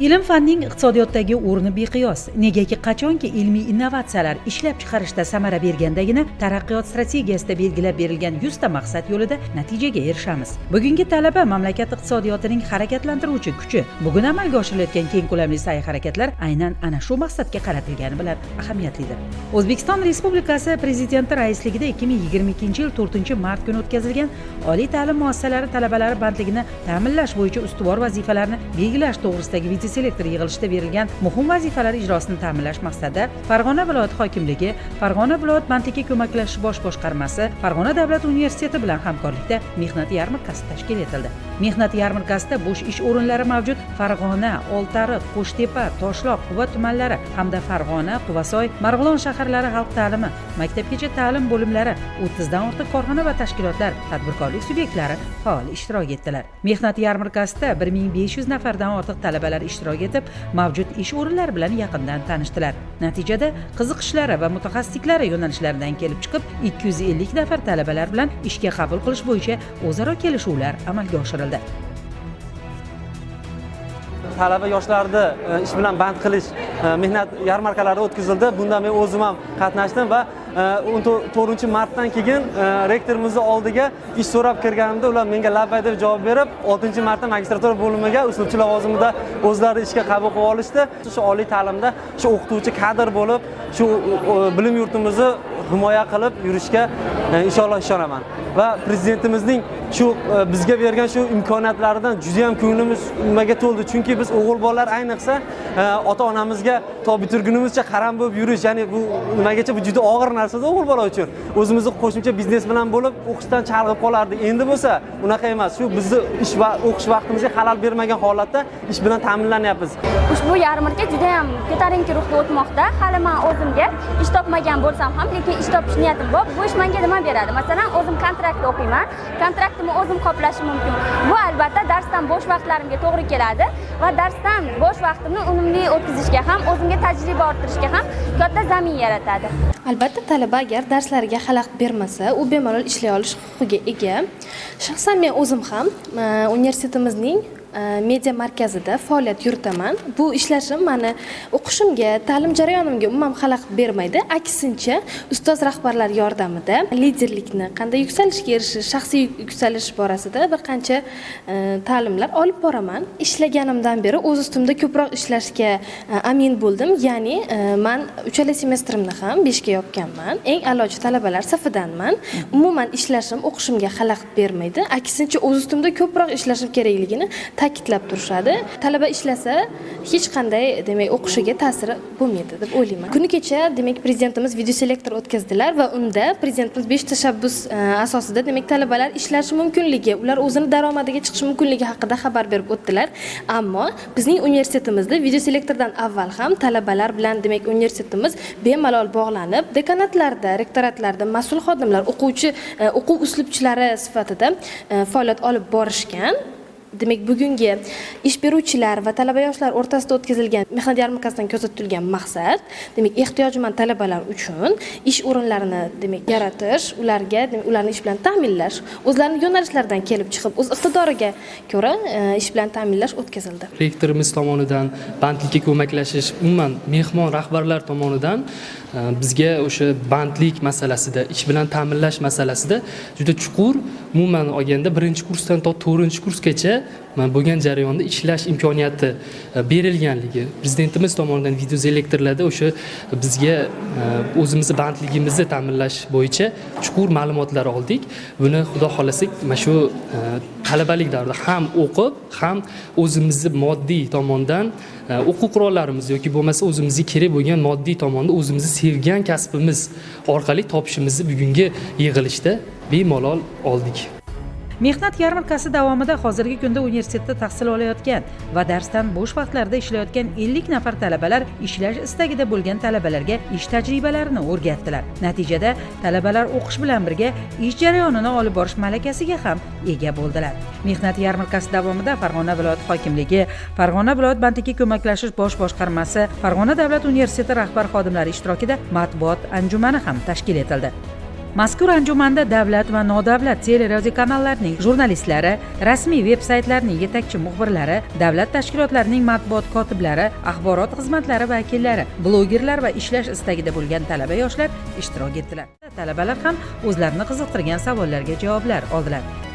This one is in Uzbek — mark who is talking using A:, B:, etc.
A: ilm fanning iqtisodiyotdagi o'rni beqiyos. Negaki qachonki ilmiy innovatsiyalar ishlab chiqarishda samara bergandagina taraqqiyot strategiyasida belgilab berilgan yuzta maqsad yo'lida natijaga erishamiz. Bugungi talaba mamlakat iqtisodiyotining harakatlantiruvchi kuchi. Bugun amalga oshirilayotgan keng ko'lamli sa'y harakatlar aynan ana shu maqsadga qaratilgani bilan ahamiyatlidir. O'zbekiston respublikasi prezidenti raisligida ikki ming yigirma ikkinchi yil to'rtinchi mart kuni o'tkazilgan oliy ta'lim muassasalari talabalari bandligini ta'minlash bo'yicha ustuvor vazifalarni belgilash to'g'risidagi selektor yig'ilishida berilgan muhim vazifalar ijrosini ta'minlash maqsadida farg'ona viloyati hokimligi farg'ona viloyat bandlikka ko'maklashish bosh boshqarmasi farg'ona davlat universiteti bilan hamkorlikda mehnat yarmarkasi tashkil etildi. Mehnat yarmarkasida bo'sh ish o'rinlari mavjud farg'ona oltiariq qo'shtepa toshloq quva tumanlari hamda farg'ona quvasoy marg'ilon shaharlari xalq ta'limi maktabgacha ta'lim bo'limlari o'ttizdan ortiq korxona va tashkilotlar tadbirkorlik subyektlari faol ishtirok etdilar. Mehnat yarmarkasida bir ming besh yuz nafardan ortiq talabalar ishtirok etib mavjud ish o'rinlari bilan yaqindan tanishdilar. Natijada qiziqishlari va mutaxassisliklari yo'nalishlaridan kelib chiqib ikki yuz ellik nafar talabalar bilan ishga qabul qilish bo'yicha o'zaro kelishuvlar amalga oshirildi.
B: Talaba yoshlarni e, ish bilan band qilish e, mehnat yarmarkalari o'tkazildi. Bunda men o'zim ham qatnashdim va Э, e, o'n to'rtinchi martdan keyin э, rektorimizni oldiga ish so'rab kirganimda ular menga labbay deb javob berib oltinchi marta magistratura bo'limiga uslubchi lavozimida o'zlari ishga qabul qilib olishdi. Shu oliy ta'limda shu o'qituvchi kadr bo'lib shu bilim yurtimizni himoya qilib yurishga inshaalloh ishonaman va prezidentimizning shu bizga bergan shu imkoniyatlaridan juda ham ko'nglimiz nimaga to'ldi chunki biz o'g'il bolalar ayniqsa ota onamizga to bitirgunimizcha qaram bo'lib yurish ya'ni bu nimagacha bu juda og'ir narsada o'g'il bola uchun o'zimizni qo'shimcha biznes bilan bo'lib o'qishdan chalg'ib qolardik endi bo'lsa unaqa emas shu bizni ish va o'qish vaqtimizga xalal bermagan holatda ish bilan ta'minlanyapmiz.
C: Ushbu yarmarka juda ham ko'tarinki ruhda o'tmoqda. Hali man o'zimga ish topmagan bo'lsam ham lekin ish topish niyatim bor bu ish menga nima beradi? Masalan o'zim kontraktda o'qiyman. Kontraktimni o'zim qoplashim mumkin? Bu albatta darsdan bo'sh vaqtlarimga to'g'ri keladi va darsdan bo'sh vaqtimni unumli o'tkazishga ham o'zimga tajriba orttirishga ham katta zamin yaratadi.
D: Albatta talaba agar darslariga xalaqit bermasa u bemalol ishlay olish huquqiga ega. Shaxsan men o'zim ham universitetimizning media markazida faoliyat yuritaman bu ishlashim mani o'qishimga ta'lim jarayonimga umuman xalaqit bermaydi aksincha ustoz rahbarlar yordamida liderlikni qanday yuksalishga erishish shaxsiy yuksalish borasida bir qancha ta'limlar olib boraman ishlaganimdan beri o'z ustimda ko'proq ishlashga amin bo'ldim ya'ni man uchala semestrimni ham beshga yopganman eng a'lochi talabalar safidanman umuman ishlashim o'qishimga xalaqit bermaydi aksincha o'z ustimda ko'proq ishlashim kerakligini ta'kidlab turishadi. Talaba ishlasa hech qanday demak o'qishiga ta'siri bo'lmaydi deb o'ylayman. Kuni kecha demak prezidentimiz videoselektor o'tkazdilar va unda prezidentimiz besh tashabbus e, asosida demak talabalar ishlashi mumkinligi ular o'zini daromadiga chiqishi mumkinligi haqida xabar berib o'tdilar. Ammo bizning universitetimizda videoselektordan avval ham talabalar bilan demak universitetimiz bemalol bog'lanib dekanatlarda rektoratlarda mas'ul xodimlar o'quvchi e, o'quv uslubchilari sifatida e, faoliyat olib borishgan. Demak bugungi ish beruvchilar va talaba yoshlar o'rtasida o'tkazilgan mehnat yarmarkasidan ko'zda tutilgan maqsad demak ehtiyojmand talabalar uchun ish o'rinlarini demak yaratish ularga ularni ish bilan ta'minlash o'zlarini yo'nalishlaridan kelib chiqib o'z iqtidoriga ko'ra e, ish bilan ta'minlash o'tkazildi.
E: Rektorimiz tomonidan bandlikka ko'maklashish umuman mehmon rahbarlar tomonidan bizga o'sha bandlik masalasida ish bilan ta'minlash masalasida juda chuqur. Umuman olganda birinchi kursdan to to'rtinchi kursgacha bo'lgan jarayonda ishlash imkoniyati e, berilganligi prezidentimiz tomonidan videoselektorlarda o'sha bizga e, o'zimizni bandligimizni ta'minlash bo'yicha chuqur ma'lumotlar oldik. Buni xudo xohlasa mana shu e, talabalik davrida ham o'qib ham o'zimizni moddiy tomondan o'quv qurollarimiz yoki bo'lmasa o'zimizga kerak bo'lgan moddiy tomonda o'zimizni sevgan kasbimiz orqali topishimizni bugungi yig'ilishda bemalol oldik.
A: Mehnat yarmarkasi davomida hozirgi kunda universitetda tahsil olayotgan va darsdan bo'sh vaqtlarida ishlayotgan ellik nafar talabalar ishlash istagida bo'lgan talabalarga ish tajribalarini o'rgatdilar. Natijada talabalar o'qish bilan birga ish jarayonini olib borish malakasiga ham ega bo'ldilar. Mehnat yarmarkasi davomida farg'ona viloyati hokimligi farg'ona viloyat bandlikka ko'maklashish bosh boshqarmasi farg'ona davlat universiteti rahbar xodimlari ishtirokida matbuot anjumani ham tashkil etildi. Mazkur anjumanda davlat va nodavlat teleradiokanallarning jurnalistlari rasmiy veb saytlarning yetakchi muxbirlari davlat tashkilotlarining matbuot kotiblari axborot xizmatlari vakillari blogerlar va ishlash istagida bo'lgan talaba yoshlar ishtirok etdilar. Talabalar ham o'zlarini qiziqtirgan savollarga javoblar oldilar.